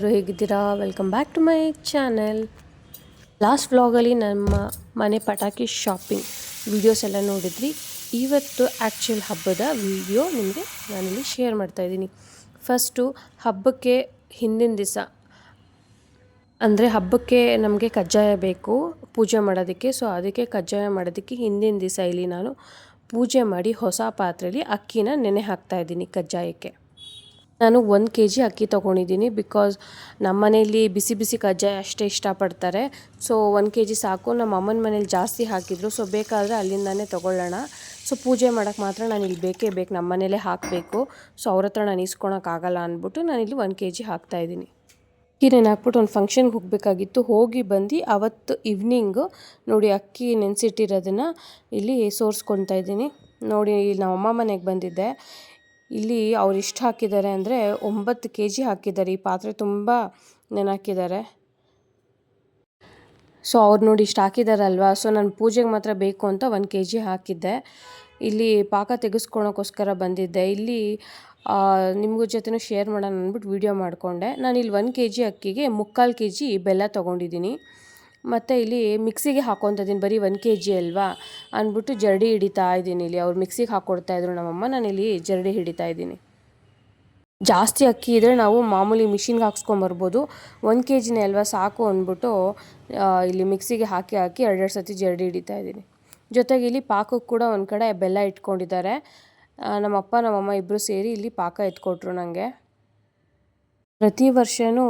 ಎಲ್ಲರೂ ಹೇಗಿದ್ದೀರಾ? Welcome back to my channel last ವ್ಲಾಗಲ್ಲಿ ನಮ್ಮ ಮನೆ ಪಟಾಕಿ ಶಾಪಿಂಗ್ ವೀಡಿಯೋಸ್ ಎಲ್ಲ ನೋಡಿದ್ರಿ. ಇವತ್ತು ಆ್ಯಕ್ಚುಯಲ್ ಹಬ್ಬದ ವಿಡಿಯೋ ನಿಮಗೆ ನಾನಿಲ್ಲಿ ಶೇರ್ ಮಾಡ್ತಾ ಇದ್ದೀನಿ. ಫಸ್ಟು ಹಬ್ಬಕ್ಕೆ ಹಿಂದಿನ ದಿವಸ ಅಂದರೆ ಹಬ್ಬಕ್ಕೆ ನಮಗೆ ಕಜ್ಜಾಯ ಬೇಕು, ಪೂಜೆ ಮಾಡೋದಕ್ಕೆ. ಸೊ ಅದಕ್ಕೆ ಕಜ್ಜಾಯ ಮಾಡೋದಕ್ಕೆ ಹಿಂದಿನ ದಿವಸ ಇಲ್ಲಿ ನಾನು ಪೂಜೆ ಮಾಡಿ ಹೊಸ ಪಾತ್ರೆಯಲ್ಲಿ ಅಕ್ಕಿನ ನೆನೆ ಹಾಕ್ತಾ ಇದ್ದೀನಿ ಕಜ್ಜಾಯಕ್ಕೆ. ನಾನು ಒಂದು ಕೆ ಜಿ ಅಕ್ಕಿ ತೊಗೊಂಡಿದ್ದೀನಿ ಬಿಕಾಸ್ ನಮ್ಮ ಮನೆಯಲ್ಲಿ ಬಿಸಿ ಬಿಸಿ ಕಜ್ಜಾಯ ಅಷ್ಟೇ ಇಷ್ಟಪಡ್ತಾರೆ. ಸೊ ಒಂದು ಕೆ ಜಿ ಸಾಕು. ನಮ್ಮ ಅಮ್ಮನ ಮನೇಲಿ ಜಾಸ್ತಿ ಹಾಕಿದ್ರು. ಸೊ ಬೇಕಾದರೆ ಅಲ್ಲಿಂದಾನೇ ತೊಗೊಳ್ಳೋಣ. ಸೊ ಪೂಜೆ ಮಾಡೋಕ್ಕೆ ಮಾತ್ರ ನಾನು ಇಲ್ಲಿ ಬೇಕೇ ಬೇಕು. ನಮ್ಮ ಮನೇಲೇ ಹಾಕಬೇಕು. ಸೊ ಅವ್ರ ಹತ್ರ ನಾನು ಇಸ್ಕೊಳಕ್ಕಾಗಲ್ಲ ಅಂದ್ಬಿಟ್ಟು ಇಲ್ಲಿ ಒಂದು ಕೆ ಜಿ ಹಾಕ್ತಾಯಿದ್ದೀನಿ ಅಕ್ಕಿ ನೆನೆ ಹಾಕ್ಬಿಟ್ಟು ಒಂದು ಫಂಕ್ಷನ್ಗೆ ಹೋಗಬೇಕಾಗಿತ್ತು. ಹೋಗಿ ಬಂದು ಅವತ್ತು ಈವ್ನಿಂಗು ನೋಡಿ ಅಕ್ಕಿ ನೆನೆಸಿಟ್ಟಿರೋದನ್ನು ಇಲ್ಲಿ ಸೋರಿಸ್ಕೊತಾ ಇದ್ದೀನಿ. ನೋಡಿ, ಇಲ್ಲಿ ನಮ್ಮ ಅಮ್ಮ ಮನೆಗೆ ಬಂದಿದ್ದೆ. ಇಲ್ಲಿ ಅವ್ರು ಇಷ್ಟು ಹಾಕಿದ್ದಾರೆ ಅಂದರೆ ಒಂಬತ್ತು ಕೆ ಜಿ ಹಾಕಿದ್ದಾರೆ. ಈ ಪಾತ್ರೆ ತುಂಬ ನೆನಾಕಿದ್ದಾರೆ ಸೊ ಅವ್ರು ನೋಡಿ ಇಷ್ಟು ಹಾಕಿದಾರಲ್ವಾ? ಸೊ ನಾನು ಪೂಜೆಗೆ ಮಾತ್ರ ಬೇಕು ಅಂತ ಒಂದು ಕೆ ಜಿ ಹಾಕಿದ್ದೆ. ಇಲ್ಲಿ ಪಾಕ ತೆಗೆಸ್ಕೊಳೋಕ್ಕೋಸ್ಕರ ಬಂದಿದ್ದೆ. ಇಲ್ಲಿ ನಿಮಗೂ ಜೊತೆನೂ ಶೇರ್ ಮಾಡೋಣ ಅಂದ್ಬಿಟ್ಟು ವೀಡಿಯೋ ಮಾಡಿಕೊಂಡೆ. ನಾನು ಇಲ್ಲಿ ಒಂದು ಕೆ ಜಿ ಅಕ್ಕಿಗೆ ಮುಕ್ಕಾಲು ಕೆ ಜಿ ಬೆಲ್ಲ ತೊಗೊಂಡಿದ್ದೀನಿ. ಮತ್ತು ಇಲ್ಲಿ ಮಿಕ್ಸಿಗೆ ಹಾಕೊತಿದ್ದೀನಿ ಬರೀ ಒಂದು ಕೆ ಜಿ ಅಲ್ವಾ? ಅಂದ್ಬಿಟ್ಟು ಜರಡಿ ಹಿಡಿತಾ ಇದ್ದೀನಿ ಇಲ್ಲಿ. ಅವ್ರು ಮಿಕ್ಸಿಗೆ ಹಾಕ್ಕೊಡ್ತಾಯಿದ್ರು ನಮ್ಮಮ್ಮ, ನಾನಿಲ್ಲಿ ಜರಡಿ ಹಿಡಿತಾ ಇದ್ದೀನಿ. ಜಾಸ್ತಿ ಅಕ್ಕಿ ಇದ್ದರೆ ನಾವು ಮಾಮೂಲಿ ಮಿಷಿನ್ಗೆ ಹಾಕ್ಸ್ಕೊಂಬರ್ಬೋದು ಒಂದು ಕೆ ಜಿನೇ ಅಲ್ವಾ, ಸಾಕು ಅಂದ್ಬಿಟ್ಟು ಇಲ್ಲಿ ಮಿಕ್ಸಿಗೆ ಹಾಕಿ ಹಾಕಿ ಎರಡೆರಡು ಸತಿ ಜರಡಿ ಹಿಡಿತಾ ಇದ್ದೀನಿ. ಜೊತೆಗೆ ಇಲ್ಲಿ ಪಾಕಕ್ಕೆ ಕೂಡ ಒಂದು ಕಡೆ ಬೆಲ್ಲ ಇಟ್ಕೊಂಡಿದ್ದಾರೆ. ನಮ್ಮಪ್ಪ, ನಮ್ಮಮ್ಮ ಇಬ್ಬರು ಸೇರಿ ಇಲ್ಲಿ ಪಾಕ ಎತ್ಕೊಟ್ರು ನನಗೆ ಪ್ರತಿ ವರ್ಷವೂ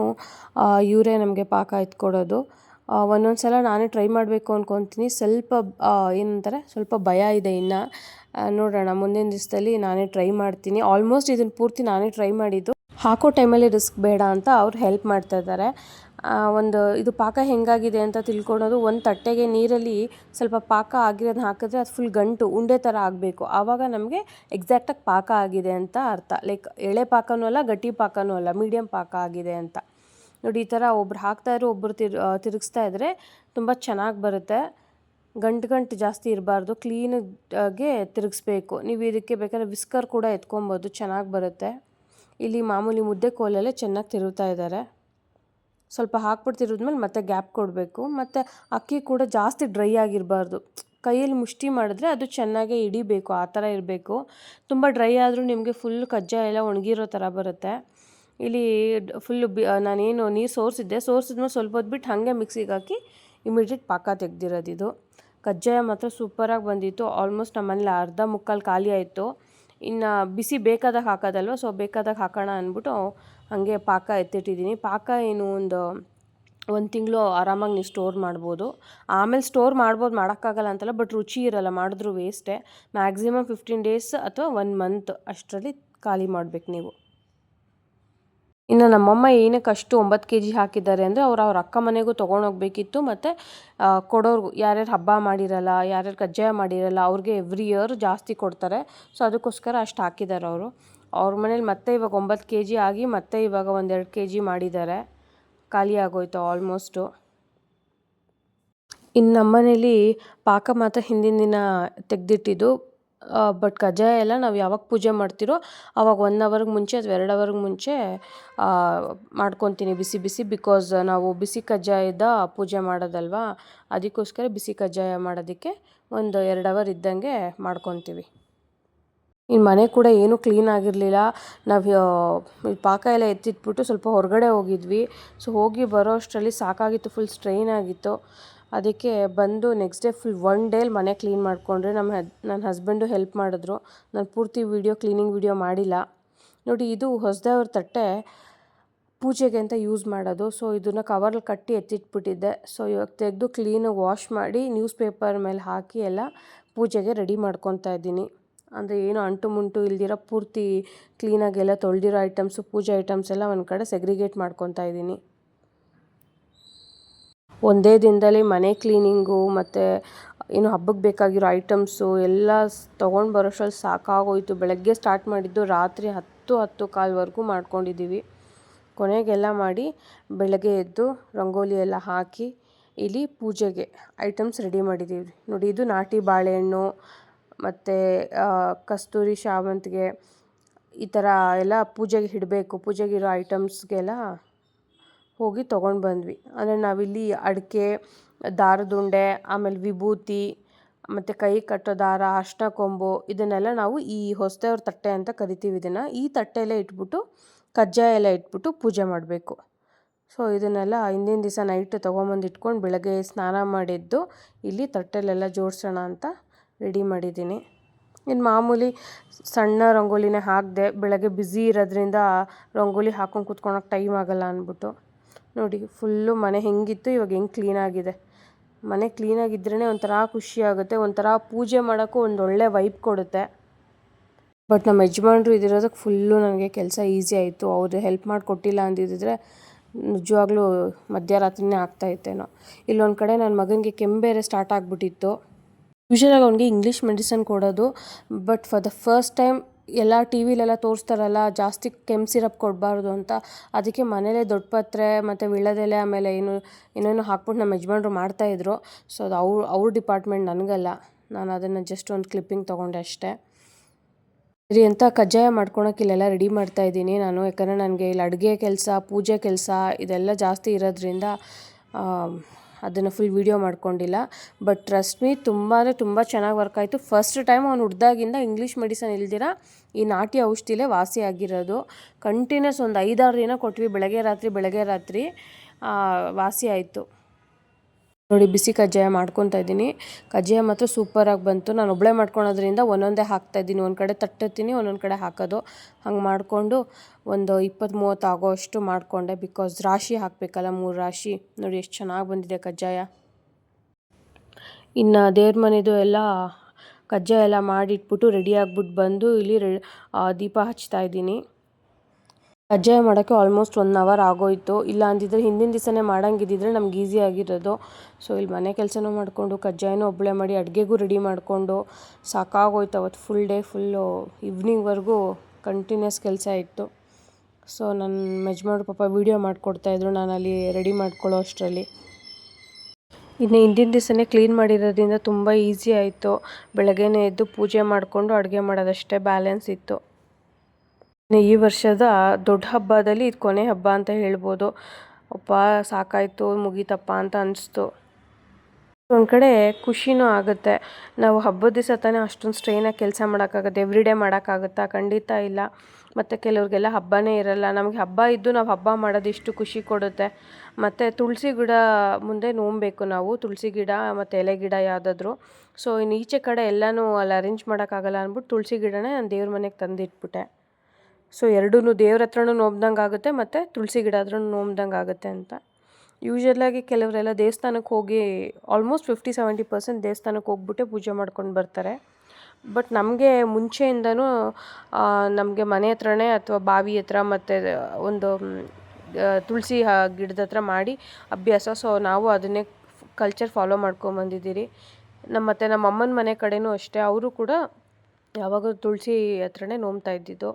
ಇವರೇ ನಮಗೆ ಪಾಕ ಎತ್ಕೊಡೋದು. ಒಂದೊಂದು ಸಲ ನಾನೇ ಟ್ರೈ ಮಾಡಬೇಕು ಅಂದ್ಕೊತೀನಿ ಸ್ವಲ್ಪ ಏನಂತಾರೆ, ಸ್ವಲ್ಪ ಭಯ ಇದೆ ಇನ್ನು. ನೋಡೋಣ, ಮುಂದಿನ ದಿವಸದಲ್ಲಿ ನಾನೇ ಟ್ರೈ ಮಾಡ್ತೀನಿ. ಆಲ್ಮೋಸ್ಟ್ ಇದನ್ನು ಪೂರ್ತಿ ನಾನೇ ಟ್ರೈ ಮಾಡಿದ್ದು. ಹಾಕೋ ಟೈಮಲ್ಲಿ ರಿಸ್ಕ್ ಬೇಡ ಅಂತ ಅವ್ರು ಹೆಲ್ಪ್ ಮಾಡ್ತಾ ಇದ್ದಾರೆ. ಒಂದು, ಇದು ಪಾಕ ಹೆಂಗಾಗಿದೆ ಅಂತ ತಿಳ್ಕೊಳೋದು ಒಂದು ತಟ್ಟೆಗೆ ನೀರಲ್ಲಿ ಸ್ವಲ್ಪ ಪಾಕ ಆಗಿರೋದನ್ನ ಹಾಕಿದ್ರೆ ಅದು ಫುಲ್ ಗಂಟು, ಉಂಡೆ ಥರ ಆಗಬೇಕು. ಆವಾಗ ನಮಗೆ ಎಕ್ಸಾಕ್ಟಾಗಿ ಪಾಕ ಆಗಿದೆ ಅಂತ ಅರ್ಥ. ಲೈಕ್ ಎಳೆ ಪಾಕನೂ ಅಲ್ಲ, ಗಟ್ಟಿ ಪಾಕನೂ ಅಲ್ಲ ಮೀಡಿಯಮ್ ಪಾಕ ಆಗಿದೆ ಅಂತ. ನೋಡಿ, ಈ ಥರ ಒಬ್ರು ಹಾಕ್ತಾಯಿದ್ರು ಒಬ್ಬರು ತಿರ್ ತಿರುಗಿಸ್ತಾ ಇದ್ದರೆ ತುಂಬ ಚೆನ್ನಾಗಿ ಬರುತ್ತೆ. ಗಂಟು ಗಂಟು ಜಾಸ್ತಿ ಇರಬಾರ್ದು ಕ್ಲೀನಾಗೆ ತಿರುಗಿಸ್ಬೇಕು. ನೀವು ಇದಕ್ಕೆ ಬೇಕಾದ್ರೆ ವಿಸ್ಕರ್ ಕೂಡ ಎತ್ಕೊಬೋದು, ಚೆನ್ನಾಗಿ ಬರುತ್ತೆ. ಇಲ್ಲಿ ಮಾಮೂಲಿ ಮುದ್ದೆ ಕೋಲಲ್ಲೇ ಚೆನ್ನಾಗಿ ತಿರುಗ್ತಾ ಇದ್ದಾರೆ. ಸ್ವಲ್ಪ ಹಾಕ್ಬಿಡ್ತಿರೋದ್ಮೇಲೆ ಮತ್ತೆ ಗ್ಯಾಪ್ ಕೊಡಬೇಕು. ಮತ್ತು ಅಕ್ಕಿ ಕೂಡ ಜಾಸ್ತಿ ಡ್ರೈ ಆಗಿರಬಾರ್ದು. ಕೈಯಲ್ಲಿ ಮುಷ್ಟಿ ಮಾಡಿದ್ರೆ ಅದು ಚೆನ್ನಾಗೇ ಹಿಡಿಬೇಕು, ಆ ಥರ ಇರಬೇಕು. ತುಂಬ ಡ್ರೈ ಆದರೂ ನಿಮಗೆ ಫುಲ್ ಕಜ್ಜಾಯ ಎಲ್ಲ ಒಣಗಿರೋ ಥರ ಬರುತ್ತೆ. ಇಲ್ಲಿ ಫುಲ್ಲು ಬಿ ನಾನೇನು ನೀರು ಸೋರಿಸಿದ್ದೆ. ಸೋರ್ಸಿದ್ಮೇಲೆ ಸ್ವಲ್ಪ ಹೊತ್ತು ಬಿಟ್ಟು ಹಾಗೆ ಮಿಕ್ಸಿಗೆ ಹಾಕಿ ಇಮಿಡಿಯೇಟ್ ಪಾಕ ತೆಗ್ದಿರೋದು ಇದು. ಕಜ್ಜಾಯ ಮಾತ್ರ ಸೂಪರಾಗಿ ಬಂದಿತ್ತು. ಆಲ್ಮೋಸ್ಟ್ ನಮ್ಮ ಮನೇಲಿ ಅರ್ಧ ಮುಕ್ಕಾಲು ಖಾಲಿ ಆಯಿತು. ಇನ್ನು ಬಿಸಿ ಬೇಕಾದಾಗ ಹಾಕೋದಲ್ವ? ಸೊ ಬೇಕಾದಾಗ ಹಾಕೋಣ ಅಂದ್ಬಿಟ್ಟು ಹಾಗೆ ಪಾಕ ಎತ್ತಿಟ್ಟಿದ್ದೀನಿ. ಪಾಕ ಏನು ಒಂದು ಒಂದು ತಿಂಗಳು ಆರಾಮಾಗಿ ನೀವು ಸ್ಟೋರ್ ಮಾಡ್ಬೋದು. ಆಮೇಲೆ ಸ್ಟೋರ್ ಮಾಡ್ಬೋದು, ಮಾಡೋಕ್ಕಾಗಲ್ಲ ಅಂತಲ್ಲ ಬಟ್ ರುಚಿ ಇರಲ್ಲ. ಮಾಡಿದ್ರು ವೇಸ್ಟೇ ಮ್ಯಾಕ್ಸಿಮಮ್ ಫಿಫ್ಟೀನ್ ಡೇಸ್ ಅಥವಾ ಒನ್ ಮಂತ್ ಅಷ್ಟರಲ್ಲಿ ಖಾಲಿ ಮಾಡ್ಬೇಕು ನೀವು. ಇನ್ನು ನಮ್ಮಮ್ಮ ಏನಕ್ಕೆ ಅಷ್ಟು ಒಂಬತ್ತು ಕೆ ಜಿ ಹಾಕಿದ್ದಾರೆ ಅಂದರೆ ಅವ್ರು ಅವ್ರ ಅಕ್ಕ ಮನೆಗೂ ತೊಗೊಂಡೋಗ್ಬೇಕಿತ್ತು ಮತ್ತು ಕೊಡೋರ್ಗು ಯಾರ್ಯಾರು ಹಬ್ಬ ಮಾಡಿರಲ್ಲ, ಯಾರ್ಯಾರು ಕಜ್ಜಾಯ ಮಾಡಿರಲ್ಲ, ಅವ್ರಿಗೆ ಎವ್ರಿ ಇಯರ್ ಜಾಸ್ತಿ ಕೊಡ್ತಾರೆ. ಸೊ ಅದಕ್ಕೋಸ್ಕರ ಅಷ್ಟು ಹಾಕಿದ್ದಾರೆ ಅವರು. ಅವ್ರ ಮನೇಲಿ ಮತ್ತೆ ಇವಾಗ ಒಂಬತ್ತು ಕೆ ಜಿ ಆಗಿ ಮತ್ತೆ ಇವಾಗ ಒಂದೆರಡು ಕೆ ಜಿ ಮಾಡಿದ್ದಾರೆ. ಖಾಲಿ ಆಗೋಯ್ತು ಆಲ್ಮೋಸ್ಟು ಇನ್ನು ನಮ್ಮನೇಲಿ ಪಾಕ ಮಾತ್ರ ಹಿಂದಿನ ದಿನ ತೆಗೆದಿಟ್ಟಿದ್ದು ಬಟ್ ಕಜ್ಜಾಯ ಎಲ್ಲ ನಾವು ಯಾವಾಗ ಪೂಜೆ ಮಾಡ್ತಿರೋ ಆವಾಗ ಒನ್ ಅವರ್ಗೆ ಮುಂಚೆ ಅಥವಾ ಎರಡು ಅವರ್ಗೆ ಮುಂಚೆ ಮಾಡ್ಕೊತೀನಿ ಬಿಸಿ ಬಿಸಿ ಬಿಕಾಸ್ ನಾವು ಬಿಸಿ ಕಜ್ಜಾಯದ ಪೂಜೆ ಮಾಡೋದಲ್ವಾ? ಅದಕ್ಕೋಸ್ಕರ ಬಿಸಿ ಕಜ್ಜಾಯ ಮಾಡೋದಕ್ಕೆ ಒಂದು ಎರಡು ಅವರ್ ಇದ್ದಂಗೆ ಮಾಡ್ಕೊತೀವಿ. ಇನ್ನು ಮನೆ ಕೂಡ ಏನೂ ಕ್ಲೀನ್ ಆಗಿರಲಿಲ್ಲ. ನಾವು ಪಾಕ ಎಲ್ಲ ಎತ್ತಿಟ್ಬಿಟ್ಟು ಸ್ವಲ್ಪ ಹೊರಗಡೆ ಹೋಗಿದ್ವಿ. ಸೊ ಹೋಗಿ ಬರೋ ಅಷ್ಟರಲ್ಲಿ ಸಾಕಾಗಿತ್ತು ಫುಲ್ ಸ್ಟ್ರೈನ್ ಆಗಿತ್ತು. ಅದಕ್ಕೆ ಬಂದು ನೆಕ್ಸ್ಟ್ ಡೇ ಫುಲ್ ಒನ್ ಡೇಲಿ ಮನೆ ಕ್ಲೀನ್ ಮಾಡಿಕೊಂಡ್ರೆ ನಮ್ಮ ನನ್ನ ಹಸ್ಬೆಂಡು ಹೆಲ್ಪ್ ಮಾಡಿದ್ರು. ನಾನು ಪೂರ್ತಿ ವೀಡಿಯೋ ಕ್ಲೀನಿಂಗ್ ವೀಡಿಯೋ ಮಾಡಿಲ್ಲ. ನೋಡಿ ಇದು ಹೊಸದವ್ರ ತಟ್ಟೆ ಪೂಜೆಗೆ ಅಂತ ಯೂಸ್ ಮಾಡೋದು. ಸೊ ಇದನ್ನು ಕವರಲ್ಲಿ ಕಟ್ಟಿ ಎತ್ತಿಟ್ಬಿಟ್ಟಿದ್ದೆ. ಸೊ ಇವಾಗ ತೆಗೆದು ಕ್ಲೀನಾಗಿ ವಾಶ್ ಮಾಡಿ ನ್ಯೂಸ್ ಪೇಪರ್ ಮೇಲೆ ಹಾಕಿ ಎಲ್ಲ ಪೂಜೆಗೆ ರೆಡಿ ಮಾಡ್ಕೊತಾ ಇದ್ದೀನಿ. ಅಂದರೆ ಏನು ಅಂಟು ಮುಂಟು ಇಲ್ದಿರೋ ಪೂರ್ತಿ ಕ್ಲೀನಾಗೆಲ್ಲ ತೊಳೆದಿರೋ ಐಟಮ್ಸು ಪೂಜೆ ಐಟಮ್ಸ್ ಎಲ್ಲ ಒಂದು ಕಡೆ ಸೆಗ್ರಿಗೇಟ್ ಮಾಡ್ಕೊತಾ ಇದ್ದೀನಿ. ಒಂದೇ ದಿನದಲ್ಲಿ ಮನೆ ಕ್ಲೀನಿಂಗು ಮತ್ತು ಏನು ಹಬ್ಬಕ್ಕೆ ಬೇಕಾಗಿರೋ ಐಟಮ್ಸು ಎಲ್ಲ ತೊಗೊಂಡು ಬರೋಷ್ಟ್ರಲ್ಲಿ ಸಾಕಾಗೋಯಿತು. ಬೆಳಗ್ಗೆ ಸ್ಟಾರ್ಟ್ ಮಾಡಿದ್ದು ರಾತ್ರಿ ಹತ್ತು ಹತ್ತು ಕಾಲ್ವರೆಗೂ ಮಾಡ್ಕೊಂಡಿದ್ದೀವಿ. ಕೊನೆಗೆಲ್ಲ ಮಾಡಿ ಬೆಳಗ್ಗೆ ಎದ್ದು ರಂಗೋಲಿ ಎಲ್ಲ ಹಾಕಿ ಇಲ್ಲಿ ಪೂಜೆಗೆ ಐಟಮ್ಸ್ ರೆಡಿ ಮಾಡಿದ್ದೀವಿ. ನೋಡಿ ಇದು ನಾಟಿ ಬಾಳೆಹಣ್ಣು ಮತ್ತು ಕಸ್ತೂರಿ ಶಾವಂತಿಗೆ ಈ ಥರ ಎಲ್ಲ ಪೂಜೆಗೆ ಇಡಬೇಕು ಪೂಜೆಗಿರೋ ಐಟಮ್ಸ್ಗೆಲ್ಲ ಹೋಗಿ ತೊಗೊಂಡು ಬಂದ್ವಿ. ಅಂದರೆ ನಾವಿಲ್ಲಿ ಅಡಿಕೆ ದಾರದುಂಡೆ ಆಮೇಲೆ ವಿಭೂತಿ, ಮತ್ತು ಕೈ ಕಟ್ಟೋ ದಾರ, ಅರ್ಶಿನ ಕೊಂಬು, ಇದನ್ನೆಲ್ಲ ನಾವು ಈ ಹೊಸದೇವ್ರ ತಟ್ಟೆ ಅಂತ ಕರಿತೀವಿ ಇದನ್ನು. ಈ ತಟ್ಟೆಯಲ್ಲೇ ಇಟ್ಬಿಟ್ಟು, ಕಜ್ಜಾಯ ಎಲ್ಲ ಇಟ್ಬಿಟ್ಟು ಪೂಜೆ ಮಾಡಬೇಕು. ಸೊ ಇದನ್ನೆಲ್ಲ ಹಿಂದಿನ ದಿವಸ ನೈಟ್ ತೊಗೊಂಬಂದು ಇಟ್ಕೊಂಡು ಬೆಳಗ್ಗೆ ಸ್ನಾನ ಮಾಡಿದ್ದು ಇಲ್ಲಿ ತಟ್ಟೆಲೆಲ್ಲ ಜೋಡಿಸೋಣ ಅಂತ ರೆಡಿ ಮಾಡಿದ್ದೀನಿ. ಇನ್ನು ಮಾಮೂಲಿ ಸಣ್ಣ ರಂಗೋಲಿನೇ ಹಾಕಿದೆ, ಬೆಳಗ್ಗೆ ಬ್ಯುಸಿ ಇರೋದ್ರಿಂದ ರಂಗೋಲಿ ಹಾಕೊಂಡು ಕೂತ್ಕೊಳಕ್ಕೆ ಟೈಮ್ ಆಗಲ್ಲ ಅಂದ್ಬಿಟ್ಟು ನೋಡಿ, ಫುಲ್ಲು ಮನೆ ಹೆಂಗಿತ್ತು, ಇವಾಗ ಹೆಂಗೆ ಕ್ಲೀನಾಗಿದೆ ಮನೆ ಕ್ಲೀನಾಗಿದ್ರೇ ಒಂಥರ ಖುಷಿ ಆಗುತ್ತೆ, ಒಂಥರ ಪೂಜೆ ಮಾಡೋಕ್ಕೂ ಒಂದು ಒಳ್ಳೆ ವೈಬ್ ಕೊಡುತ್ತೆ. ಬಟ್ ನಮ್ಮ ಯಜಮಾನ್ರು ಇದಿರೋದಕ್ಕೆ ಫುಲ್ಲು ನನಗೆ ಕೆಲಸ ಈಸಿ ಆಯಿತು. ಅವರು ಹೆಲ್ಪ್ ಮಾಡಿಕೊಟ್ಟಿಲ್ಲ ಅಂದಿದ್ದರೆ ನಿಜವಾಗ್ಲೂ ಮಧ್ಯರಾತ್ರಿನೇ ಆಗ್ತಾಯಿತ್ತೇನೋ ಇಲ್ಲೊಂದು ಕಡೆ ನನ್ನ ಮಗನಿಗೆ ಕೆಂಬೇರೆ ಬೇರೆ ಸ್ಟಾರ್ಟ್ ಆಗಿಬಿಟ್ಟಿತ್ತು. ಯೂಶಲಾಗಿ ಅವನಿಗೆ ಇಂಗ್ಲೀಷ್ ಮೆಡಿಸನ್ ಕೊಡೋದು but for the first time ಎಲ್ಲ ಟಿ ವಿಲೆಲ್ಲ ತೋರಿಸ್ತಾರಲ್ಲ, ಜಾಸ್ತಿ ಕೆಮ್ಮು ಸಿರಪ್ ಕೊಡಬಾರ್ದು ಅಂತ. ಅದಕ್ಕೆ ಮನೆಯಲ್ಲೇ ದೊಡ್ಡಪತ್ರೆ ಮತ್ತು ವಿಳ್ಳದೆಲೆ ಆಮೇಲೆ ಏನು ಏನೇನೋ ಹಾಕ್ಬಿಟ್ಟು ನಮ್ಮ ಯಜಮಾನ್ರು ಮಾಡ್ತಾಯಿದ್ರು ಸೊ ಅದು ಅವ್ರ ಅವ್ರ ಡಿಪಾರ್ಟ್ಮೆಂಟ್ ನನಗಲ್ಲ. ನಾನು ಅದನ್ನು ಜಸ್ಟ್ ಒಂದು ಕ್ಲಿಪ್ಪಿಂಗ್ ತೊಗೊಂಡೆ ಅಷ್ಟೇ. ಸರಿ ಎಂಥ ಕಜ್ಜಾಯ ಮಾಡ್ಕೊಳಕ್ಕೆ ಇಲ್ಲೆಲ್ಲ ರೆಡಿ ಮಾಡ್ತಾ ಇದ್ದೀನಿ ನಾನು. ಯಾಕಂದರೆ ನನಗೆ ಇಲ್ಲಿ ಅಡುಗೆ ಕೆಲಸ, ಪೂಜೆ ಕೆಲಸ ಇದೆಲ್ಲ ಜಾಸ್ತಿ ಇರೋದ್ರಿಂದ ಅದನ್ನು ಫುಲ್ ವೀಡಿಯೋ ಮಾಡ್ಕೊಂಡಿಲ್ಲ. ಬಟ್ ಟ್ರಸ್ಟ್ ಮೀ ತುಂಬ ಅಂದರೆ ತುಂಬ ಚೆನ್ನಾಗಿ ವರ್ಕ್ ಆಯಿತು. ಫಸ್ಟ್ ಟೈಮ್ ಅವ್ನು ಹುಡ್ದಾಗಿಂದ ಇಂಗ್ಲೀಷ್ ಮೆಡಿಸನ್ ಇಲ್ದಿರ ಈ ನಾಟಿ ಔಷಧಿಲೇ ವಾಸಿ ಆಗಿರೋದು. ಕಂಟಿನ್ಯೂಸ್ ಒಂದು ಐದಾರು ದಿನ ಕೊಟ್ವಿ, ಬೆಳಗ್ಗೆ ರಾತ್ರಿ ಬೆಳಗ್ಗೆ ರಾತ್ರಿ ವಾಸಿ ಆಯಿತು. ನೋಡಿ ಬಿಸಿ ಕಜ್ಜಾಯ ಮಾಡ್ಕೊತಾ ಇದ್ದೀನಿ. ಕಜ್ಜಾಯ ಮಾತ್ರ ಸೂಪರಾಗಿ ಬಂತು. ನಾನು ಒಬ್ಬಳೇ ಮಾಡ್ಕೊಳೋದ್ರಿಂದ ಒಂದೊಂದೇ ಹಾಕ್ತಾಯಿದ್ದೀನಿ ಒಂದು ಕಡೆ ತಟ್ಟತ್ತೀನಿ, ಒಂದೊಂದು ಕಡೆ ಹಾಕೋದು. ಹಂಗೆ ಮಾಡಿಕೊಂಡು ಒಂದು ಇಪ್ಪತ್ತು ಮೂವತ್ತು ಆಗೋ ಅಷ್ಟು ಮಾಡಿಕೊಂಡೆ. ಬಿಕಾಸ್ ರಾಶಿ ಹಾಕಬೇಕಲ್ಲ, ಮೂರು ರಾಶಿ. ನೋಡಿ ಎಷ್ಟು ಚೆನ್ನಾಗಿ ಬಂದಿದೆ ಕಜ್ಜಾಯ. ಇನ್ನು ದೇವ್ರ ಮನೆದು ಎಲ್ಲ ಕಜ್ಜಾಯ ಎಲ್ಲ ಮಾಡಿಟ್ಬಿಟ್ಟು ರೆಡಿ ಆಗ್ಬಿಟ್ಟು ಬಂದು ಇಲ್ಲಿ ದೀಪ ಹಚ್ತಾ ಇದ್ದೀನಿ. ಕಜ್ಜಾಯ ಮಾಡೋಕ್ಕೆ ಆಲ್ಮೋಸ್ಟ್ ಒನ್ ಅವರ್ ಆಗೋಯಿತು. ಇಲ್ಲ ಅಂದಿದ್ರೆ ಹಿಂದಿನ ದಿವಸನೇ ಮಾಡಂಗಿದ್ದಿದ್ರೆ ನಮ್ಗೆ ಈಸಿ ಆಗಿರೋದು. ಸೊ ಇಲ್ಲಿ ಮನೆ ಕೆಲಸನೂ ಮಾಡಿಕೊಂಡು, ಕಜ್ಜಾಯನೂ ಒಬ್ಬಳೆ ಮಾಡಿ, ಅಡುಗೆಗೂ ರೆಡಿ ಮಾಡಿಕೊಂಡು, ಸಾಕಾಗೋಯ್ತು ಅವತ್ತು ಫುಲ್ ಡೇ ಫುಲ್ಲು ಈವ್ನಿಂಗ್ವರೆಗೂ ಕಂಟಿನ್ಯೂಸ್ ಕೆಲಸ ಇತ್ತು. ಸೊ ನನ್ನ ಯಜಮಾನ್ರು ಪಾಪ ವೀಡಿಯೋ ಮಾಡಿಕೊಡ್ತಾಯಿದ್ರು ನಾನು ಅಲ್ಲಿ ರೆಡಿ ಮಾಡ್ಕೊಳ್ಳೋ ಅಷ್ಟರಲ್ಲಿ. ಇನ್ನು ಹಿಂದಿನ ದಿವಸನೇ ಕ್ಲೀನ್ ಮಾಡಿರೋದ್ರಿಂದ ತುಂಬ ಈಸಿ ಆಯಿತು. ಬೆಳಗ್ಗೆನೇ ಎದ್ದು ಪೂಜೆ ಮಾಡಿಕೊಂಡು, ಅಡುಗೆ ಮಾಡೋದಷ್ಟೇ ಬ್ಯಾಲೆನ್ಸ್ ಇತ್ತು. ಈ ವರ್ಷದ ದೊಡ್ಡ ಹಬ್ಬದಲ್ಲಿ ಇದು ಕೊನೆ ಹಬ್ಬ ಅಂತ ಹೇಳ್ಬೋದು. ಅಪ್ಪ ಸಾಕಾಯಿತು, ಮುಗೀತಪ್ಪ ಅಂತ ಅನಿಸ್ತು. ಒಂದು ಕಡೆ ಖುಷಿನೂ ಆಗುತ್ತೆ. ನಾವು ಹಬ್ಬದ ದಿವಸ ತಾನೇ ಅಷ್ಟೊಂದು ಸ್ಟ್ರೈನಾಗಿ ಕೆಲಸ ಮಾಡೋಕ್ಕಾಗುತ್ತೆ ಎವ್ರಿ ಡೇ ಮಾಡೋಕ್ಕಾಗುತ್ತಾ? ಖಂಡಿತ ಇಲ್ಲ. ಮತ್ತು ಕೆಲವ್ರಿಗೆಲ್ಲ ಹಬ್ಬನೇ ಇರಲ್ಲ. ನಮಗೆ ಹಬ್ಬ ಇದ್ದು ನಾವು ಹಬ್ಬ ಮಾಡೋದು ಇಷ್ಟು ಖುಷಿ ಕೊಡುತ್ತೆ. ಮತ್ತು ತುಳಸಿ ಗಿಡ ಮುಂದೆ ನೋಂಬೇಕು ನಾವು, ತುಳಸಿ ಗಿಡ ಮತ್ತು ಎಲೆ ಗಿಡ ಯಾವುದಾದ್ರು. ಸೊ ಇನ್ನು ಈಚೆ ಕಡೆ ಎಲ್ಲನೂ ಅಲ್ಲಿ ಅರೇಂಜ್ ಮಾಡೋಕ್ಕಾಗಲ್ಲ ಅಂದ್ಬಿಟ್ಟು ತುಳಸಿ ಗಿಡನೇ ನಾನು ದೇವ್ರ ಮನೆಗೆ ತಂದಿಟ್ಬಿಟ್ಟೆ. ಸೊ ಎರಡೂ ದೇವ್ರ ಹತ್ರನೂ ನೋಬ್ದಂಗೆ ಆಗುತ್ತೆ ಮತ್ತು ತುಳಸಿ ಗಿಡ ಹತ್ರನೂ ನೋಬ್ದಂಗೆ ಆಗುತ್ತೆ ಅಂತ. ಯೂಶ್ವಲಾಗಿ ಕೆಲವರೆಲ್ಲ ದೇವಸ್ಥಾನಕ್ಕೆ ಹೋಗಿ ಆಲ್ಮೋಸ್ಟ್ ಫಿಫ್ಟಿ ಸೆವೆಂಟಿ ಪರ್ಸೆಂಟ್ ದೇವಸ್ಥಾನಕ್ಕೆ ಹೋಗ್ಬಿಟ್ಟೆ ಪೂಜೆ ಮಾಡ್ಕೊಂಡು ಬರ್ತಾರೆ. ಬಟ್ ನಮಗೆ ಮುಂಚೆಯಿಂದನೂ ನಮಗೆ ಮನೆ ಹತ್ರನೇ ಅಥವಾ ಬಾವಿ ಹತ್ರ ಮತ್ತು ಒಂದು ತುಳಸಿ ಗಿಡದ ಹತ್ರ ಮಾಡಿ ಅಭ್ಯಾಸ. ಸೊ ನಾವು ಅದನ್ನೇ ಕಲ್ಚರ್ ಫಾಲೋ ಮಾಡ್ಕೊಂಬಂದಿದ್ದೀರಿ ನಮ್ಮ ಮತ್ತು ನಮ್ಮ ಅಮ್ಮನ ಮನೆ ಕಡೆಯೂ ಅಷ್ಟೇ. ಅವರು ಕೂಡ ಯಾವಾಗಲೂ ತುಳಸಿ ಹತ್ರನೇ ನೋಮ್ತಾ ಇದ್ದಿದ್ದು.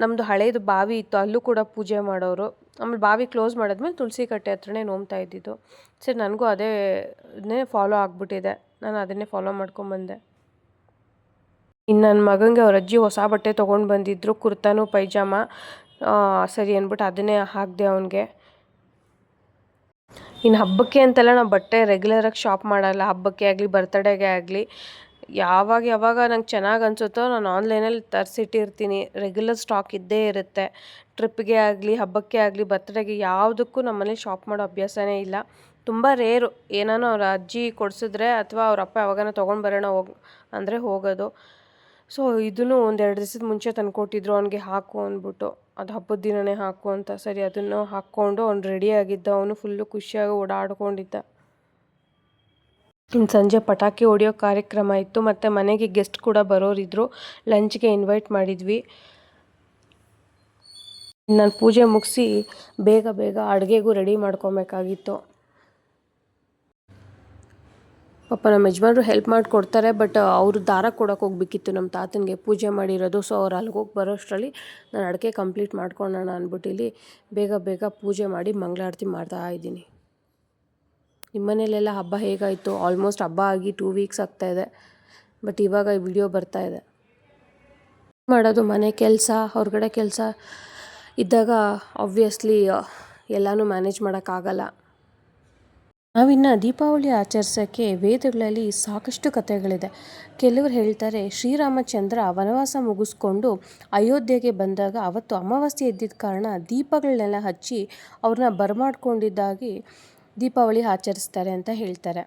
ನಮ್ಮದು ಹಳೇದು ಬಾವಿ ಇತ್ತು, ಅಲ್ಲೂ ಕೂಡ ಪೂಜೆ ಮಾಡೋರು. ಆಮೇಲೆ ಬಾವಿ ಕ್ಲೋಸ್ ಮಾಡಿದ್ಮೇಲೆ ತುಳಸಿ ಕಟ್ಟೆ ಹತ್ರನೇ ನೋಮ್ತಾ ಇದ್ದಿದ್ದು. ಸರ್, ನನಗೂ ಅದೇ ಫಾಲೋ ಆಗಿಬಿಟ್ಟಿದೆ. ನಾನು ಅದನ್ನೇ ಫಾಲೋ ಮಾಡ್ಕೊಂಬಂದೆ. ಇನ್ನು ನನ್ನ ಮಗನಿಗೆ ಅವ್ರ ಅಜ್ಜಿ ಹೊಸ ಬಟ್ಟೆ ತೊಗೊಂಡು ಬಂದಿದ್ದರು ಕುರ್ತಾನು, ಪೈಜಾಮ. ಸರಿ ಅಂದ್ಬಿಟ್ಟು ಅದನ್ನೇ ಹಾಕಿದೆ ಅವನಿಗೆ. ಇನ್ನು ಹಬ್ಬಕ್ಕೆ ಅಂತೆಲ್ಲ ನಾವು ಬಟ್ಟೆ ರೆಗ್ಯುಲರಾಗಿ ಶಾಪ್ ಮಾಡಲ್ಲ. ಹಬ್ಬಕ್ಕೆ ಆಗಲಿ ಬರ್ತಡೇಗೆ ಆಗಲಿ. ಯಾವಾಗ ಯಾವಾಗ ನಂಗೆ ಚೆನ್ನಾಗಿ ಅನಿಸುತ್ತೋ ನಾನು ಆನ್ಲೈನಲ್ಲಿ ತರಿಸಿಟ್ಟಿರ್ತೀನಿ. ರೆಗ್ಯುಲರ್ ಸ್ಟಾಕ್ ಇದ್ದೇ ಇರುತ್ತೆ. ಟ್ರಿಪ್ಗೆ ಆಗಲಿ, ಹಬ್ಬಕ್ಕೆ ಆಗಲಿ ಬರ್ತ್ಡೇಗೆ ಯಾವುದಕ್ಕೂ ನಮ್ಮಲ್ಲಿ ಶಾಪ್ ಮಾಡೋ ಅಭ್ಯಾಸನೇ ಇಲ್ಲ. ತುಂಬ ರೇರು ಏನಾನು ಅವ್ರ ಅಜ್ಜಿ ಕೊಡಿಸಿದ್ರೆ ಅಥವಾ ಅವ್ರ ಅಪ್ಪ ಯಾವಾಗನ ತೊಗೊಂಡು ಬರೋಣ ಹೋಗಿ, ಅಂದರೆ ಹೋಗೋದು. ಸೊ ಇದನ್ನು ಒಂದೆರಡು ದಿವಸದ ಮುಂಚೆ ತಂದುಕೊಟ್ಟಿದ್ರು ಅವನಿಗೆ ಹಾಕು ಅಂದ್ಬಿಟ್ಟು, ಅದು ಹಬ್ಬದ ದಿನವೇ ಹಾಕು ಅಂತ. ಸರಿ, ಅದನ್ನು ಹಾಕ್ಕೊಂಡು ಅವ್ನು ರೆಡಿಯಾಗಿದ್ದ ಅವನು ಫುಲ್ಲು ಖುಷಿಯಾಗಿ ಓಡಾಡ್ಕೊಂಡಿದ್ದ. ಇನ್ನು ಸಂಜೆ ಪಟಾಕಿ ಹೊಡಿಯೋ ಕಾರ್ಯಕ್ರಮ ಇತ್ತು, ಮತ್ತು ಮನೆಗೆ ಗೆಸ್ಟ್ ಕೂಡ ಬರೋರಿದ್ದರು ಲಂಚ್ಗೆ ಇನ್ವೈಟ್ ಮಾಡಿದ್ವಿ. ನಾನು ಪೂಜೆ ಮುಗಿಸಿ ಬೇಗ ಬೇಗ ಅಡುಗೆಗೂ ರೆಡಿ ಮಾಡ್ಕೊಬೇಕಾಗಿತ್ತು. ಪಾಪ ನಮ್ಮ ಯಜಮಾನ್ರು ಹೆಲ್ಪ್ ಮಾಡಿಕೊಡ್ತಾರೆ ಬಟ್ ಅವರು ದಾರ ಕೊಡೋಕೆ ಹೋಗ್ಬೇಕಿತ್ತು. ನಮ್ಮ ತಾತನಿಗೆ ಪೂಜೆ ಮಾಡಿರೋದು ಸೊ ಅವ್ರು ಅಲ್ಲಿಗೆ ಹೋಗಿ ಬರೋಷ್ಟರಲ್ಲಿ ನಾನು ಅಡುಗೆ ಕಂಪ್ಲೀಟ್ ಮಾಡ್ಕೊಳ್ಳೋಣ ಅಂದ್ಬಿಟ್ಟು ಇಲ್ಲಿ ಬೇಗ ಬೇಗ ಪೂಜೆ ಮಾಡಿ ಮಂಗಳಾರತಿ ಮಾಡ್ತಾ ಇದ್ದೀನಿ. ನಿಮ್ಮ ಮನೇಲೆಲ್ಲ ಹಬ್ಬ ಹೇಗಾಯಿತು? ಆಲ್ಮೋಸ್ಟ್ ಹಬ್ಬ ಆಗಿ ಟೂ ವೀಕ್ಸ್ ಆಗ್ತಾಯಿದೆ ಬಟ್ ಇವಾಗ ಈ ವಿಡಿಯೋ ಬರ್ತಾ ಇದೆ. ಮಾಡೋದು? ಮನೆ ಕೆಲಸ, ಹೊರಗಡೆ ಕೆಲಸ ಇದ್ದಾಗ ಆಬ್ವಿಯಸ್ಲಿ ಎಲ್ಲನೂ ಮ್ಯಾನೇಜ್ ಮಾಡೋಕ್ಕಾಗಲ್ಲ. ನಾವಿನ್ನು ದೀಪಾವಳಿ ಆಚರಿಸೋಕ್ಕೆ ವೇದಗಳಲ್ಲಿ ಸಾಕಷ್ಟು ಕಥೆಗಳಿದೆ. ಕೆಲವರು ಹೇಳ್ತಾರೆ, ಶ್ರೀರಾಮಚಂದ್ರ ವನವಾಸ ಮುಗಿಸ್ಕೊಂಡು ಅಯೋಧ್ಯೆಗೆ ಬಂದಾಗ ಅವತ್ತು ಅಮಾವಾಸ್ಯೆ ಇದ್ದಿದ್ದ ಕಾರಣ ದೀಪಗಳನ್ನೆಲ್ಲ ಹಚ್ಚಿ ಅವ್ರನ್ನ ಬರಮಾಡ್ಕೊಂಡಿದ್ದಾಗಿ ದೀಪಾವಳಿ ಆಚರಿಸ್ತಾರೆ ಅಂತ ಹೇಳ್ತಾರೆ.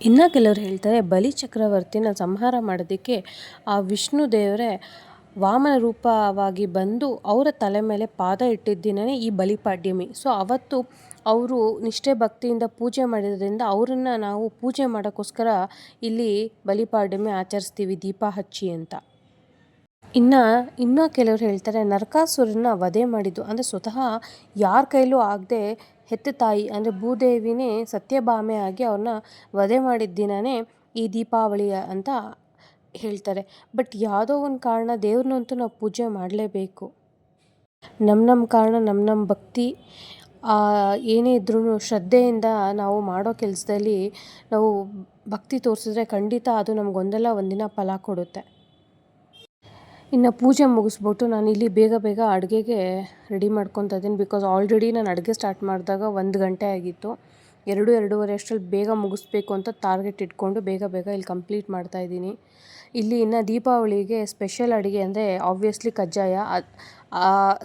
ಇನ್ನು ಕೆಲವರು ಹೇಳ್ತಾರೆ, ಬಲಿ ಚಕ್ರವರ್ತಿನ ಸಂಹಾರ ಮಾಡೋದಕ್ಕೆ ಆ ವಿಷ್ಣು ದೇವರೇ ವಾಮನ ರೂಪವಾಗಿ ಬಂದು ಅವರ ತಲೆ ಮೇಲೆ ಪಾದ ಇಟ್ಟಿದ್ದ ದಿನವೇ ಈ ಬಲಿಪಾಡ್ಯಮಿ ಸೊ ಅವತ್ತು ಅವರು ನಿಷ್ಠೆ ಭಕ್ತಿಯಿಂದ ಪೂಜೆ ಮಾಡಿದ್ರಿಂದ ಅವರನ್ನು ನಾವು ಪೂಜೆ ಮಾಡೋಕ್ಕೋಸ್ಕರ ಇಲ್ಲಿ ಬಲಿಪಾಡ್ಯಮಿ ಆಚರಿಸ್ತೀವಿ ದೀಪ ಹಚ್ಚಿ ಅಂತ. ಇನ್ನು, ಇನ್ನೂ ಕೆಲವರು ಹೇಳ್ತಾರೆ ನರಕಾಸುರನ ವಧೆ ಮಾಡಿದ್ದು, ಅಂದರೆ ಸ್ವತಃ ಯಾರ ಕೈಲೂ ಆಗದೆ ಹೆತ್ತ ತಾಯಿ, ಅಂದರೆ ಭೂದೇವಿನೇ ಸತ್ಯಭಾಮೆ ಆಗಿ ಅವ್ರನ್ನ ವಧೆ ಮಾಡಿದ ದಿನವೇ ಈ ದೀಪಾವಳಿ ಅಂತ ಹೇಳ್ತಾರೆ. ಬಟ್ ಯಾವುದೋ ಒಂದು ಕಾರಣ ದೇವ್ರನ್ನಂತೂ ನಾವು ಪೂಜೆ ಮಾಡಲೇಬೇಕು. ನಮ್ಮ ನಮ್ಮ ಕಾರಣ ನಮ್ಮ ನಮ್ಮ ಭಕ್ತಿ ಏನೇ ಇದ್ರೂ ಶ್ರದ್ಧೆಯಿಂದ ನಾವು ಮಾಡೋ ಕೆಲಸದಲ್ಲಿ ನಾವು ಭಕ್ತಿ ತೋರಿಸಿದ್ರೆ ಖಂಡಿತ ಅದು ನಮಗೊಂದಲ್ಲ ಒಂದಿನ ಫಲ ಕೊಡುತ್ತೆ. ಇನ್ನು ಪೂಜೆ ಮುಗಿಸ್ಬಿಟ್ಟು ನಾನು ಇಲ್ಲಿ ಬೇಗ ಬೇಗ ಅಡುಗೆಗೆ ರೆಡಿ ಮಾಡ್ಕೊತಾ ಇದ್ದೀನಿ ಬಿಕಾಸ್ ಆಲ್ರೆಡಿ ನಾನು ಅಡುಗೆ ಸ್ಟಾರ್ಟ್ ಮಾಡಿದಾಗ ಒಂದು ಗಂಟೆ ಆಗಿತ್ತು. ಎರಡು, ಎರಡೂವರೆ ಅಷ್ಟರಲ್ಲಿ ಬೇಗ ಮುಗಿಸ್ಬೇಕು ಅಂತ ಟಾರ್ಗೆಟ್ ಇಟ್ಕೊಂಡು ಬೇಗ ಬೇಗ ಇಲ್ಲಿ ಕಂಪ್ಲೀಟ್ ಮಾಡ್ತಾ ಇದ್ದೀನಿ. ಇಲ್ಲಿ ಇನ್ನು ದೀಪಾವಳಿಗೆ ಸ್ಪೆಷಲ್ ಅಡುಗೆ ಅಂದರೆ ಆಬ್ವಿಯಸ್ಲಿ ಕಜ್ಜಾಯ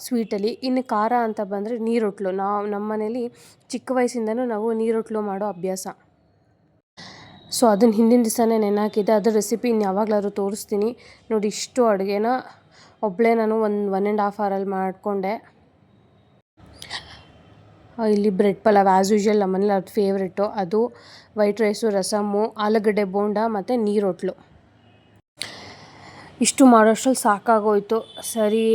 ಸ್ವೀಟಲ್ಲಿ ಇನ್ನು ಖಾರ ಅಂತ ಬಂದರೆ ನೀರೊಟ್ಲು. ನಾವು ನಮ್ಮ ಮನೇಲಿ ಚಿಕ್ಕ ವಯಸ್ಸಿಂದನೂ ನಾವು ನೀರೊಟ್ಲು ಮಾಡೋ ಅಭ್ಯಾಸ. ಸೊ ಅದನ್ನು ಹಿಂದಿನ ದಿವಸನೇ ನೆನಾಕಿದ್ದೆ ಅದ್ರ ರೆಸಿಪಿ ಇನ್ನು ಯಾವಾಗಲಾದ್ರೂ ತೋರಿಸ್ತೀನಿ. ನೋಡಿ, ಇಷ್ಟು ಅಡುಗೆನ ಒಬ್ಬಳೇ ನಾನು ಒಂದು ಒನ್ ಆ್ಯಂಡ್ ಹಾಫ್ ಅವರಲ್ಲಿ ಮಾಡಿಕೊಂಡೆ. ಇಲ್ಲಿ ಬ್ರೆಡ್ ಪಲಾವ್ ಆ್ಯಸ್ ಯೂಶ್ವಲ್ ನಮ್ಮನೇಲಿ ಅದು ಫೇವ್ರೆಟು ಅದು ವೈಟ್ ರೈಸು ರಸಮ್ಮು ಆಲೂಗಡ್ಡೆ ಬೋಂಡ ಮತ್ತು ನೀರೊಟ್ಲು. ಇಷ್ಟು ಮಾಡೋಷ್ಟ್ರಲ್ಲಿ ಸಾಕಾಗೋಯ್ತು. ಸರಿ,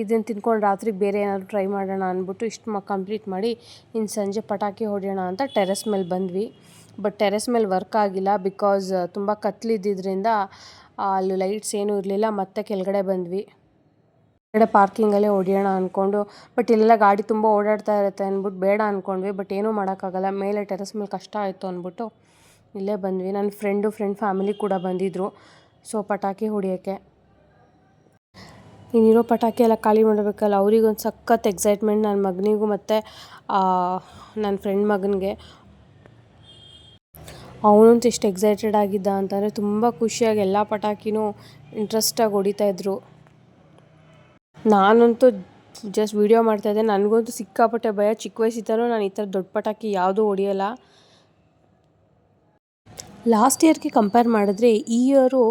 ಇದನ್ನು ತಿಂದ್ಕೊಂಡು ರಾತ್ರಿ ಬೇರೆ ಏನಾದರೂ ಟ್ರೈ ಮಾಡೋಣ ಅಂದ್ಬಿಟ್ಟು ಇಷ್ಟು ಕಂಪ್ಲೀಟ್ ಮಾಡಿ ಇನ್ನು ಸಂಜೆ ಪಟಾಕಿ ಹೊಡೆಯೋಣ ಅಂತ ಟೆರೆಸ್ ಮೇಲೆ ಬಂದ್ವಿ. ಬಟ್ ಟೆರೆಸ್ ಮೇಲೆ ವರ್ಕ್ ಆಗಿಲ್ಲ ಬಿಕಾಸ್ ತುಂಬ ಕತ್ಲಿದ್ದಿದ್ದರಿಂದ ಅಲ್ಲಿ ಲೈಟ್ಸ್ ಏನೂ ಇರಲಿಲ್ಲ, ಮತ್ತೆ ಕೆಳಗಡೆ ಬಂದ್ವಿ. ಕೆಳಗಡೆ ಪಾರ್ಕಿಂಗಲ್ಲೇ ಹೊಡಿಯೋಣ ಅಂದ್ಕೊಂಡು ಬಟ್ ಇಲ್ಲೆಲ್ಲ ಗಾಡಿ ತುಂಬ ಓಡಾಡ್ತಾ ಇರುತ್ತೆ ಅಂದ್ಬಿಟ್ಟು ಬೇಡ ಅಂದ್ಕೊಂಡ್ವಿ ಬಟ್ ಏನೂ ಮಾಡೋಕ್ಕಾಗಲ್ಲ. ಮೇಲೆ ಟೆರೆಸ್ ಮೇಲೆ ಕಷ್ಟ ಆಯಿತು ಅಂದ್ಬಿಟ್ಟು ಇಲ್ಲೇ ಬಂದ್ವಿ. ನನ್ನ ಫ್ರೆಂಡು, ಫ್ರೆಂಡ್ ಫ್ಯಾಮಿಲಿ ಕೂಡ ಬಂದಿದ್ದರು ಸೊ ಪಟಾಕಿ ಹೊಡಿಯೋಕ್ಕೆ. ಇನ್ನಿರೋ ಪಟಾಕಿ ಎಲ್ಲ ಖಾಲಿ ಮಾಡಬೇಕಲ್ಲ, ಅವ್ರಿಗೊಂದು ಸಖತ್ ಎಕ್ಸೈಟ್ಮೆಂಟ್ ನನ್ನ ಮಗನಿಗೂ ಮತ್ತು ನನ್ನ ಫ್ರೆಂಡ್ ಮಗನಿಗೆ. ಅವನಂತೂ ಎಷ್ಟು ಎಕ್ಸೈಟೆಡ್ ಆಗಿದ್ದ ಅಂತಂದರೆ ತುಂಬ ಖುಷಿಯಾಗಿ ಎಲ್ಲ ಪಟಾಕಿನೂ ಇಂಟ್ರೆಸ್ಟಾಗಿ ಹೊಡಿತಾಯಿದ್ರು ನಾನಂತೂ ಜಸ್ಟ್ ವೀಡಿಯೋ ಮಾಡ್ತಾಯಿದ್ದೆ ನನಗಂತೂ ಸಿಕ್ಕಾಪಟ್ಟೆ ಭಯ. ಚಿಕ್ಕ ವಯಸ್ಸಿದ್ದಾನೂ ನಾನು ಈ ಥರ ದೊಡ್ಡ ಪಟಾಕಿ ಯಾವುದೂ ಹೊಡಿಯೋಲ್ಲ. ಲಾಸ್ಟ್ ಇಯರ್ಗೆ ಕಂಪೇರ್ ಮಾಡಿದ್ರೆ ಈ ಇಯರು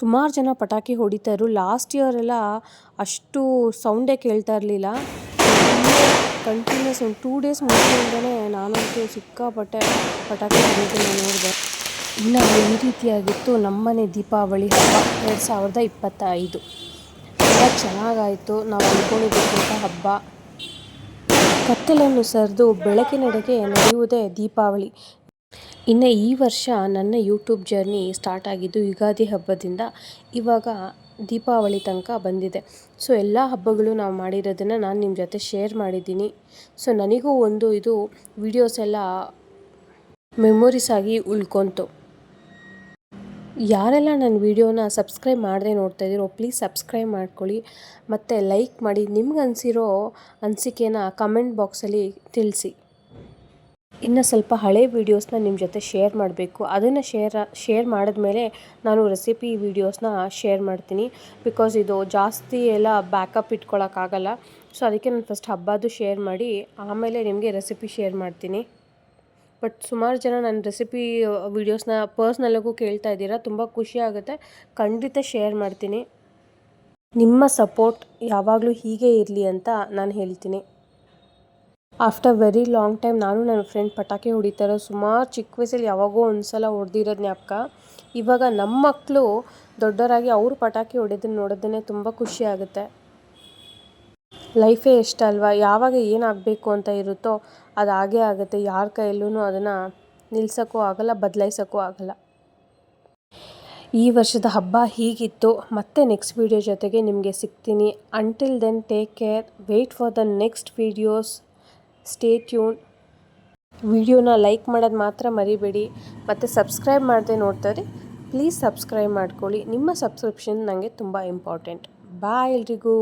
ಸುಮಾರು ಜನ ಪಟಾಕಿ ಹೊಡಿತಾಯಿದ್ರು ಲಾಸ್ಟ್ ಇಯರೆಲ್ಲ ಅಷ್ಟು ಸೌಂಡೇ ಕೇಳ್ತಾ ಇರಲಿಲ್ಲ. ಕಂಟಿನ್ಯೂಸ್ ಒಂದು ಟೂ ಡೇಸ್ ಮುಂಚೆಯಿಂದಲೇ ನಾನಂತೂ ಸಿಕ್ಕಾಪಟ್ಟೆ ಪಟಾಕಿ ಹೊಡೆಯೋದನ್ನು ನೋಡಿದೆ. ಇನ್ನು ಈ ರೀತಿಯಾಗಿತ್ತು, ನಮ್ಮನೆ ದೀಪಾವಳಿ ಹಬ್ಬ, ಎರಡು ಸಾವಿರದ ಇಪ್ಪತ್ತೈದು. ತುಂಬ ಚೆನ್ನಾಗಾಯಿತು, ನಾವು ಅಂದ್ಕೊಂಡಿದ್ದಕ್ಕಿಂತ ಹಬ್ಬ. ಕತ್ತಲನ್ನು ಸರಿದು ಬೆಳಕಿನೆಡೆಗೆ ನಡೆಯುವುದೇ ದೀಪಾವಳಿ. ಇನ್ನು ಈ ವರ್ಷ ನನ್ನ ಯೂಟ್ಯೂಬ್ ಜರ್ನಿ ಸ್ಟಾರ್ಟ್ ಆಗಿದ್ದು, ಯುಗಾದಿ ಹಬ್ಬದಿಂದ. ಇವಾಗ ದೀಪಾವಳಿ ತನಕ ಬಂದಿದೆ. ಸೊ, ಎಲ್ಲ ಹಬ್ಬಗಳು ನಾವು ಮಾಡಿರೋದನ್ನು ನಾನು ನಿಮ್ಮ ಜೊತೆ ಶೇರ್ ಮಾಡಿದ್ದೀನಿ. ಸೊ, ನನಗೂ ಒಂದು ಇದು ವಿಡಿಯೋಸ್ ಎಲ್ಲ ಮೆಮೊರೀಸ್ ಆಗಿ ಉಳ್ಕೊತು. ಯಾರೆಲ್ಲ ನನ್ನ ವೀಡಿಯೋನ ಸಬ್ಸ್ಕ್ರೈಬ್ ಮಾಡದೆ ನೋಡ್ತಾ ಇದ್ದೀರೋ ಪ್ಲೀಸ್ ಸಬ್ಸ್ಕ್ರೈಬ್ ಮಾಡ್ಕೊಳ್ಳಿ. ಮತ್ತು ಲೈಕ್ ಮಾಡಿ, ನಿಮ್ಗೆ ಅನಿಸಿರೋ ಅನಿಸಿಕೆನ ಕಮೆಂಟ್ ಬಾಕ್ಸಲ್ಲಿ ತಿಳಿಸಿ. ಇನ್ನು ಸ್ವಲ್ಪ ಹಳೆ ವೀಡಿಯೋಸ್ನ ನಿಮ್ಮ ಜೊತೆ ಶೇರ್ ಮಾಡಬೇಕು. ಅದನ್ನು ಶೇರ್ ಶೇರ್ ಮಾಡಿದ್ಮೇಲೆ ನಾನು ರೆಸಿಪಿ ವೀಡಿಯೋಸ್ನ ಶೇರ್ ಮಾಡ್ತೀನಿ. ಬಿಕಾಸ್ ಇದು ಜಾಸ್ತಿ ಎಲ್ಲ ಬ್ಯಾಕಪ್ ಇಟ್ಕೊಳ್ಳೋಕ್ಕಾಗಲ್ಲ ಸೊ ಅದಕ್ಕೆ ನಾನು ಫಸ್ಟ್ ಹಬ್ಬದ್ದು ಶೇರ್ ಮಾಡಿ, ಆಮೇಲೆ ನಿಮಗೆ ರೆಸಿಪಿ ಶೇರ್ ಮಾಡ್ತೀನಿ. ಬಟ್ ಸುಮಾರು ಜನ ನನ್ನ ರೆಸಿಪಿ ವೀಡಿಯೋಸ್ನ ಪರ್ಸ್ನಲ್ಲಾಗೂ ಕೇಳ್ತಾ ಇದ್ದೀರಾ, ತುಂಬ ಖುಷಿ ಆಗುತ್ತೆ. ಖಂಡಿತ ಶೇರ್ ಮಾಡ್ತೀನಿ. ನಿಮ್ಮ ಸಪೋರ್ಟ್ ಯಾವಾಗಲೂ ಹೀಗೆ ಇರಲಿ ಅಂತ ನಾನು ಹೇಳ್ತೀನಿ. ಆಫ್ಟರ್ ವೆರಿ ಲಾಂಗ್ ಟೈಮ್ ನಾನು ನನ್ನ ಫ್ರೆಂಡ್ ಪಟಾಕಿ ಹೊಡಿತಾರೆ ಸುಮಾರು ಚಿಕ್ಕ ವಯಸ್ಸಲ್ಲಿ ಯಾವಾಗೋ ಒಂದು ಸಲ ಹೊಡೆದಿರೋದು ಜ್ಞಾಪಕ. ಇವಾಗ ನಮ್ಮ ಮಕ್ಕಳು ದೊಡ್ಡವರಾಗಿ ಅವರು ಪಟಾಕಿ ಹೊಡೆದನ್ನ ನೋಡೋದನ್ನೇ ತುಂಬ ಖುಷಿ ಆಗುತ್ತೆ. ಲೈಫೇ ಎಷ್ಟಲ್ವಾ ಯಾವಾಗ ಏನಾಗಬೇಕು ಅಂತ ಇರುತ್ತೋ ಅದು ಹಾಗೇ ಆಗುತ್ತೆ. ಯಾರ ಕೈಯಲ್ಲೂ ಅದನ್ನು ನಿಲ್ಸೋಕ್ಕೂ ಆಗಲ್ಲ, ಬದಲಾಯಿಸೋಕ್ಕೂ ಆಗಲ್ಲ. ಈ ವರ್ಷದ ಹಬ್ಬ ಹೀಗಿತ್ತು. ಮತ್ತೆ ನೆಕ್ಸ್ಟ್ ವೀಡಿಯೋ ಜೊತೆಗೆ ನಿಮಗೆ ಸಿಗ್ತೀನಿ. Until then take care wait for the next videos stay tune ವಿಡಿಯೋನ ಲೈಕ್ ಮಾಡೋದು ಮಾತ್ರ ಮರಿಬೇಡಿ. ಮತ್ತು ಸಬ್ಸ್ಕ್ರೈಬ್ ಮಾಡದೆ ನೋಡ್ತಾರೆ ಪ್ಲೀಸ್ ಸಬ್ಸ್ಕ್ರೈಬ್ ಮಾಡ್ಕೊಳ್ಳಿ. ನಿಮ್ಮ ಸಬ್ಸ್ಕ್ರಿಪ್ಷನ್ ನನಗೆ ತುಂಬ ಇಂಪಾರ್ಟೆಂಟ್ ಬಾಯ್ ಎಲ್ರಿಗೂ.